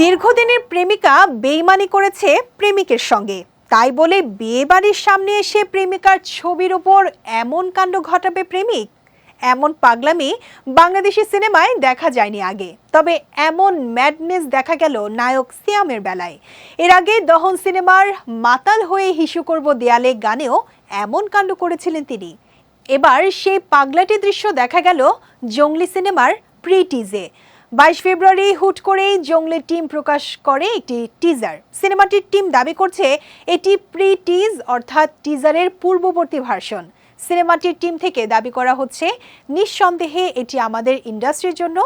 দীর্ঘদিনের প্রেমিকা বেইমানি করেছে প্রেমিকের সঙ্গে। তাই বলে বিয়ে বাড়ির সামনে এসে প্রেমিকার ছবির ওপর এমন কাণ্ড ঘটাবে প্রেমিক? এমন পাগলামি বাংলাদেশি সিনেমায় দেখা যায়নি আগে। তবে এমন ম্যাডনেস দেখা গেল নায়ক সিয়ামের বেলায়। এর আগে দহন সিনেমার মাতাল হয়ে হিসু করব দেয়ালে গানেও এমন কাণ্ড করেছিলেন তিনি। এবার সেই পাগলাটি দৃশ্য দেখা গেল জঙ্গলি সিনেমার প্রিটিজে বাইশ ফেব্রুয়ারি হুট করেই জঙ্গলি টিম প্রকাশ করে একটি টিজার সিনেমাটির টিম দাবি করছে, এটি প্রি টিজ অর্থাৎ টিজারের পূর্ববর্তী ভার্সন সিনেমাটির টিম থেকে দাবি করা হচ্ছে, নিঃসন্দেহে এটি আমাদের ইন্ডাস্ট্রির জন্য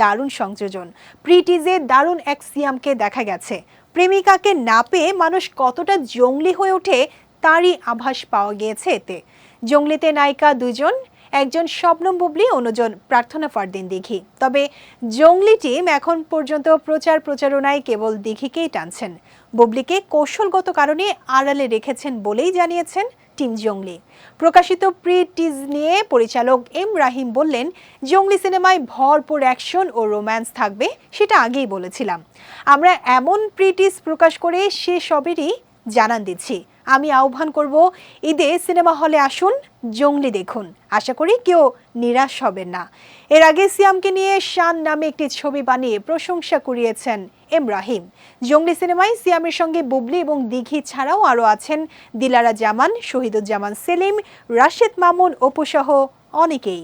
দারুণ সংযোজন। প্রিটিজে দারুণ এক সিয়ামকে দেখা গেছে। প্রেমিকাকে না পেয়ে মানুষ কতটা জঙ্গলি হয়ে ওঠে, তারই আভাস পাওয়া গিয়েছে এতে। জঙ্গলিতে নায়িকা দুজন একজন শবনম বুবলি, অন্যজন প্রার্থনা ফারদিন দিঘি। তবে জঙ্গলি টিম এখন পর্যন্ত প্রচার প্রচারণায় কেবল দিঘিকেই টানছেন। বুবলিকে কৌশলগত কারণে আড়ালে রেখেছেন বলেই জানিয়েছেন টিম জঙ্গলি। প্রকাশিত প্রি টিজ নিয়ে পরিচালক এম রাহিম বললেন, জঙ্গলি সিনেমায় ভরপুর অ্যাকশন ও রোম্যান্স থাকবে সেটা আগেই বলেছিলাম। আমরা এমন প্রি টিজ প্রকাশ করে সে সবেরই জানান দিচ্ছি। আমি আহ্বান করব, ঈদে সিনেমা হলে আসুন, জঙ্গলি দেখুন। আশা করি কেউ নিরাশ হবেন না। এর আগে সিয়ামকে নিয়ে শান নামে একটি ছবি বানিয়ে প্রশংসা কুড়িয়েছেন এম রাহিম জঙ্গলি সিনেমায় সিয়ামের সঙ্গে বুবলি এবং দিঘি ছাড়াও আরও আছেন দিলারা জামান, শহীদুজ্জামান সেলিম, রাশেদ মামুন, অপুসহ অনেকেই।